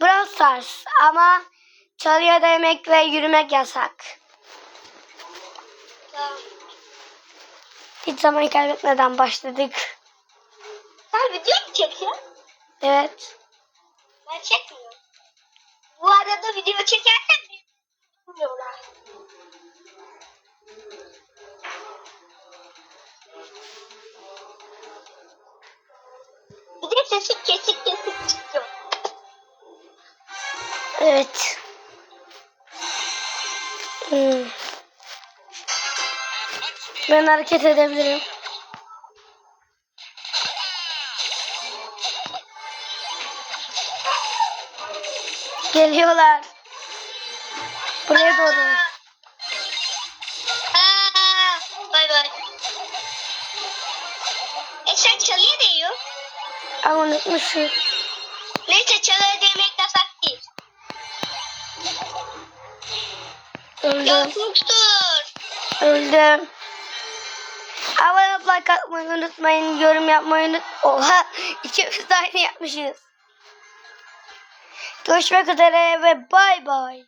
Brawl Stars ama çalıya değmek ve yürümek yasak. Hiç zaman kaybetmeden başladık. Sen video mu çekiyorsun? Evet. Ben çekmiyorum. Bu arada video çekersen bilmiyorlar. Bir de sesi kesik kesik çıkıyor. Evet. Hmm. Ben hareket edebilirim. Geliyorlar. Buraya doğru. Bay bay. E sen çalıya değiyor. Ama unutmuşum. Neyse çalıya değmek yasak değil. Öldüm. Öldüm. Abone olup like atmayı unutmayın. Yorum yapmayı unut... Oha! İkimiz de aynı yapmışız. Görüşmek üzere ve bay bay.